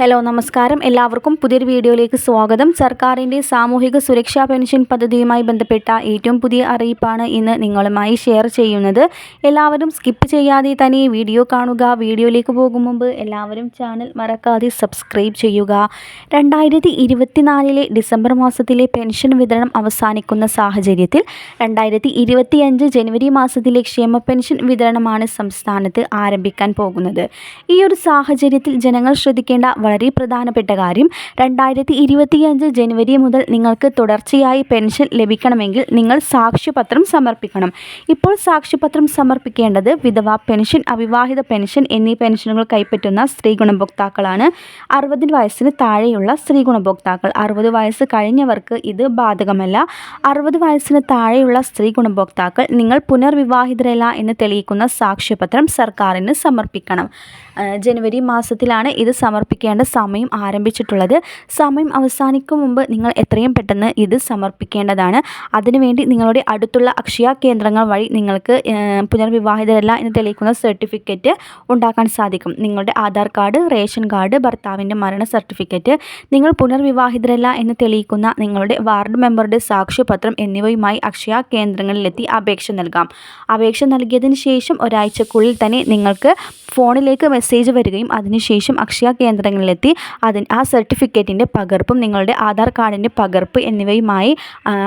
Hello നമസ്കാരം. എല്ലാവർക്കും പുതിയൊരു വീഡിയോയിലേക്ക് സ്വാഗതം. സർക്കാരിന്റെ സാമൂഹിക സുരക്ഷാ പെൻഷൻ പദ്ധതിയുമായി ബന്ധപ്പെട്ട ഏറ്റവും പുതിയ അറിയിപ്പാണ് ഇന്ന് നിങ്ങളുമായി ഷെയർ ചെയ്യുന്നത്. എല്ലാവരും സ്കിപ്പ് ചെയ്യാതെ തന്നെ വീഡിയോ കാണുക. വീഡിയോയിലേക്ക് പോകും മുമ്പ് എല്ലാവരും ചാനൽ മറക്കാതെ സബ്സ്ക്രൈബ് ചെയ്യുക. രണ്ടായിരത്തി ഇരുപത്തിനാലിലെ ഡിസംബർ മാസത്തിലെ പെൻഷൻ വിതരണം അവസാനിക്കുന്ന സാഹചര്യത്തിൽ രണ്ടായിരത്തി ഇരുപത്തിയഞ്ച് ജനുവരി മാസത്തിലെ ക്ഷേമ പെൻഷൻ വിതരണമാണ് സംസ്ഥാനത്ത് ആരംഭിക്കാൻ പോകുന്നത്. ഈ ഒരു സാഹചര്യത്തിൽ ജനങ്ങൾ ശ്രദ്ധിക്കേണ്ട വളരെ പ്രധാനപ്പെട്ട കാര്യം. രണ്ടായിരത്തി ഇരുപത്തിയഞ്ച് ജനുവരി മുതൽ നിങ്ങൾക്ക് തുടർച്ചയായി പെൻഷൻ ലഭിക്കണമെങ്കിൽ നിങ്ങൾ സാക്ഷ്യപത്രം സമർപ്പിക്കണം. ഇപ്പോൾ സാക്ഷ്യപത്രം സമർപ്പിക്കേണ്ടത് വിധവ പെൻഷൻ അവിവാഹിത പെൻഷൻ എന്നീ പെൻഷനുകൾ കൈപ്പറ്റുന്ന സ്ത്രീ ഗുണഭോക്താക്കളാണ്. അറുപതിന് വയസ്സിന് താഴെയുള്ള സ്ത്രീ ഗുണഭോക്താക്കൾ. അറുപത് വയസ്സ് കഴിഞ്ഞവർക്ക് ഇത് ബാധകമല്ല. അറുപത് വയസ്സിന് താഴെയുള്ള സ്ത്രീ ഗുണഭോക്താക്കൾ നിങ്ങൾ പുനർവിവാഹിതരല്ല എന്ന് തെളിയിക്കുന്ന സാക്ഷ്യപത്രം സർക്കാരിന് സമർപ്പിക്കണം. ജനുവരി മാസത്തിലാണ് ഇത് സമർപ്പിക്കേണ്ട സമയം ആരംഭിച്ചിട്ടുള്ളത്. സമയം അവസാനിക്കും മുമ്പ് നിങ്ങൾ എത്രയും പെട്ടെന്ന് ഇത് സമർപ്പിക്കേണ്ടതാണ്. അതിനുവേണ്ടി നിങ്ങളുടെ അടുത്തുള്ള അക്ഷയ കേന്ദ്രങ്ങൾ വഴി നിങ്ങൾക്ക് പുനർവിവാഹിതരല്ല എന്ന് തെളിയിക്കുന്ന സർട്ടിഫിക്കറ്റ് ഉണ്ടാക്കാൻ സാധിക്കും. നിങ്ങളുടെ ആധാർ കാർഡ് റേഷൻ കാർഡ് ഭർത്താവിന്റെ മരണ സർട്ടിഫിക്കറ്റ് നിങ്ങൾ പുനർവിവാഹിതരല്ല എന്ന് തെളിയിക്കുന്ന നിങ്ങളുടെ വാർഡ് മെമ്പറുടെ സാക്ഷ്യപത്രം എന്നിവയുമായി അക്ഷയ കേന്ദ്രങ്ങളിലെത്തി അപേക്ഷ നൽകാം. അപേക്ഷ നൽകിയതിന് ശേഷം ഒരാഴ്ചക്കുള്ളിൽ തന്നെ നിങ്ങൾക്ക് ഫോണിലേക്ക് മെസ്സേജ് വരികയും അതിനുശേഷം അക്ഷയ കേന്ദ്രങ്ങളിലെത്തി അതിന് ആ സർട്ടിഫിക്കറ്റിന്റെ പകർപ്പും നിങ്ങളുടെ ആധാർ കാർഡിന്റെ പകർപ്പ് എന്നിവയുമായി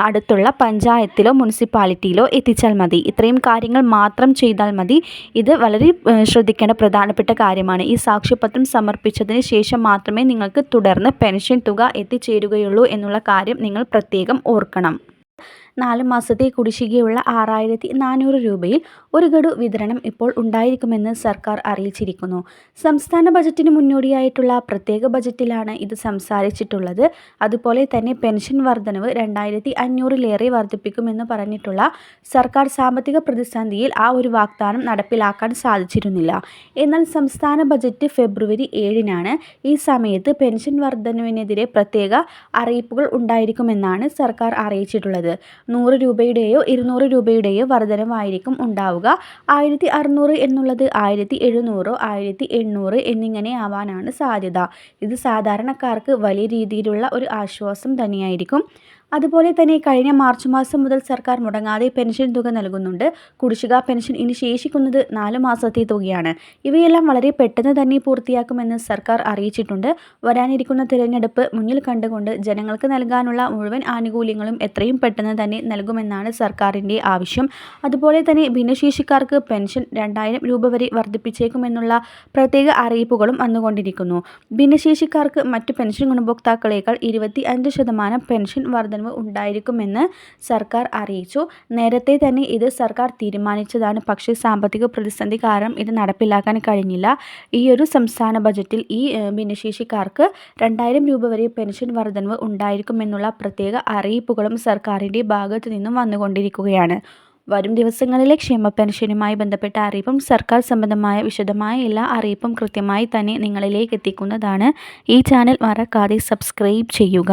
അടുത്തുള്ള പഞ്ചായത്തിലോ മുനിസിപ്പാലിറ്റിയിലോ എത്തിച്ചാൽ മതി. ഇത്രയും കാര്യങ്ങൾ മാത്രം ചെയ്താൽ മതി. ഇത് വളരെ ശ്രദ്ധിക്കേണ്ട പ്രധാനപ്പെട്ട കാര്യമാണ്. ഈ സാക്ഷ്യപത്രം സമർപ്പിച്ചതിന് ശേഷം മാത്രമേ നിങ്ങൾക്ക് തുടർന്ന് പെൻഷൻ തുക എത്തിച്ചേരുകയുള്ളൂ എന്നുള്ള കാര്യം നിങ്ങൾ പ്രത്യേകം ഓർക്കണം. നാല് മാസത്തെ കുടിശ്ശികയുള്ള ആറായിരത്തി നാനൂറ് രൂപയിൽ ഒരു ഗഡു വിതരണം ഇപ്പോൾ ഉണ്ടായിരിക്കുമെന്ന് സർക്കാർ അറിയിച്ചിരിക്കുന്നു. സംസ്ഥാന ബജറ്റിന് മുന്നോടിയായിട്ടുള്ള പ്രത്യേക ബജറ്റിലാണ് ഇത് സംസാരിച്ചിട്ടുള്ളത്. അതുപോലെ തന്നെ പെൻഷൻ വർധനവ് രണ്ടായിരത്തി അഞ്ഞൂറിലേറെ വർദ്ധിപ്പിക്കുമെന്ന് പറഞ്ഞിട്ടുള്ള സർക്കാർ സാമ്പത്തിക പ്രതിസന്ധിയിൽ ആ ഒരു വാഗ്ദാനം നടപ്പിലാക്കാൻ സാധിച്ചിരുന്നില്ല. എന്നാൽ സംസ്ഥാന ബജറ്റ് ഫെബ്രുവരി ഏഴിനാണ് ഈ സമയത്ത് പെൻഷൻ വർധനവിനെതിരെ പ്രത്യേക അറിയിപ്പുകൾ ഉണ്ടായിരിക്കുമെന്നാണ് സർക്കാർ അറിയിച്ചിട്ടുള്ളത്. നൂറ് രൂപയുടെയോ ഇരുന്നൂറ് രൂപയുടെയോ വർധനവായിരിക്കും ഉണ്ടാവുക. ആയിരത്തി അറുന്നൂറ് എന്നുള്ളത് ആയിരത്തി എഴുന്നൂറോ ആയിരത്തി എണ്ണൂറ് എന്നിങ്ങനെ ആവാനാണ് സാധ്യത. ഇത് സാധാരണക്കാർക്ക് വലിയ രീതിയിലുള്ള ഒരു ആശ്വാസം തന്നെയായിരിക്കും. അതുപോലെ തന്നെ കഴിഞ്ഞ മാർച്ച് മാസം മുതൽ സർക്കാർ മുടങ്ങാതെ പെൻഷൻ തുക നൽകുന്നുണ്ട്. കുടിശ്ശിക പെൻഷൻ ഇനി ശേഷിക്കുന്നത് നാല് മാസത്തെ തുകയാണ്. ഇവയെല്ലാം വളരെ പെട്ടെന്ന് തന്നെ പൂർത്തിയാക്കുമെന്ന് സർക്കാർ അറിയിച്ചിട്ടുണ്ട്. വരാനിരിക്കുന്ന തിരഞ്ഞെടുപ്പ് മുന്നിൽ കണ്ടുകൊണ്ട് ജനങ്ങൾക്ക് നൽകാനുള്ള മുഴുവൻ ആനുകൂല്യങ്ങളും എത്രയും പെട്ടെന്ന് തന്നെ നൽകുമെന്നാണ് സർക്കാരിന്റെ ആവശ്യം. അതുപോലെ തന്നെ ഭിന്നശേഷിക്കാർക്ക് പെൻഷൻ രണ്ടായിരം രൂപ വരെ വർദ്ധിപ്പിച്ചേക്കുമെന്നുള്ള പ്രത്യേക അറിയിപ്പുകളും വന്നുകൊണ്ടിരിക്കുന്നു. ഭിന്നശേഷിക്കാർക്ക് മറ്റ് പെൻഷൻ ഗുണഭോക്താക്കളേക്കാൾ ഇരുപത്തി അഞ്ച് ശതമാനം പെൻഷൻ വർധന വർധനവ് ഉണ്ടായിരിക്കുമെന്ന് സർക്കാർ അറിയിച്ചു. നേരത്തെ തന്നെ ഇത് സർക്കാർ തീരുമാനിച്ചതാണ്. പക്ഷേ സാമ്പത്തിക പ്രതിസന്ധി കാരണം ഇത് നടപ്പിലാക്കാൻ കഴിഞ്ഞില്ല. ഈ ഒരു സംസ്ഥാന ബജറ്റിൽ ഈ ഭിന്നശേഷിക്കാർക്ക് രണ്ടായിരം രൂപ വരെ പെൻഷൻ വർധനവ് ഉണ്ടായിരിക്കുമെന്നുള്ള പ്രത്യേക അറിയിപ്പുകളും സർക്കാരിന്റെ ഭാഗത്തു നിന്നും വന്നുകൊണ്ടിരിക്കുകയാണ്. വരും ദിവസങ്ങളിലെ ക്ഷേമ പെൻഷനുമായി ബന്ധപ്പെട്ട അറിയിപ്പും സർക്കാർ സംബന്ധമായ വിശദമായ എല്ലാ അറിയിപ്പും കൃത്യമായി തന്നെ നിങ്ങളിലേക്ക് എത്തിക്കുന്നതാണ്. ഈ ചാനൽ മറക്കാതെ സബ്സ്ക്രൈബ് ചെയ്യുക.